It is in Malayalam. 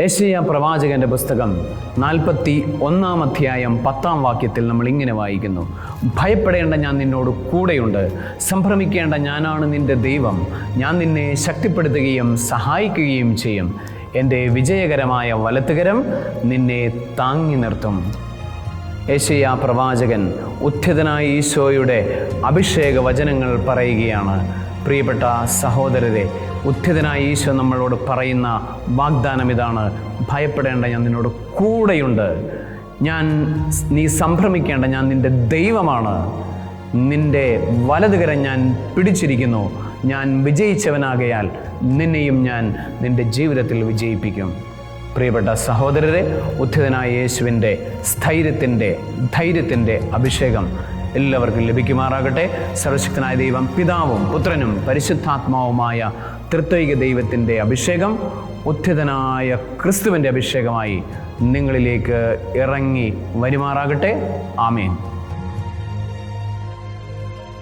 യേശയ്യ പ്രവാചകന്റെ പുസ്തകം നാൽപ്പത്തി ഒന്നാം അധ്യായം പത്താം വാക്യത്തിൽ നമ്മൾ ഇങ്ങനെ വായിക്കുന്നു. ഭയപ്പെടേണ്ട ഞാൻ നിന്നോട് കൂടെയുണ്ട്. സംഭ്രമിക്കേണ്ട ഞാനാണ് നിന്റെ ദൈവം. ഞാൻ നിന്നെ ശക്തിപ്പെടുത്തുകയും സഹായിക്കുകയും ചെയ്യും. എന്റെ വിജയകരമായ വലത്തുകരം നിന്നെ താങ്ങി നിർത്തും. ഏഷ്യ പ്രവാചകൻ ഉദ്ധിതനായ ഈശോയുടെ അഭിഷേക വചനങ്ങൾ പറയുകയാണ്. പ്രിയപ്പെട്ട സഹോദരരെ ഉദ്ധിതനായ ഈശോ നമ്മളോട് പറയുന്ന വാഗ്ദാനം ഇതാണ്. ഭയപ്പെടേണ്ട ഞാൻ നിന്നോട് കൂടെയുണ്ട്. ഞാൻ നീ സംഭ്രമിക്കേണ്ട ഞാൻ നിന്റെ ദൈവമാണ്. നിന്റെ വലതുകരം ഞാൻ പിടിച്ചിരിക്കുന്നു. ഞാൻ വിജയിച്ചവനാകയാൽ നിന്നെയും ഞാൻ നിന്റെ ജീവിതത്തിൽ വിജയിപ്പിക്കും. പ്രിയപ്പെട്ട സഹോദരരെ ഉദ്ധിതനായ യേശുവിന്റെ സ്ഥൈര്യത്തിന്റെ ധൈര്യത്തിന്റെ അഭിഷേകം എല്ലാവർക്കും ലഭിക്കുമാറാകട്ടെ. സർവശക്തനായ ദൈവം പിതാവും പുത്രനും പരിശുദ്ധാത്മാവുമായ തൃത്വൈക ദൈവത്തിന്റെ അഭിഷേകം ഉത്ഥിതനായ ക്രിസ്തുവിന്റെ അഭിഷേകമായി നിങ്ങളിലേക്ക് ഇറങ്ങി വരുമാറാകട്ടെ. ആമേൻ.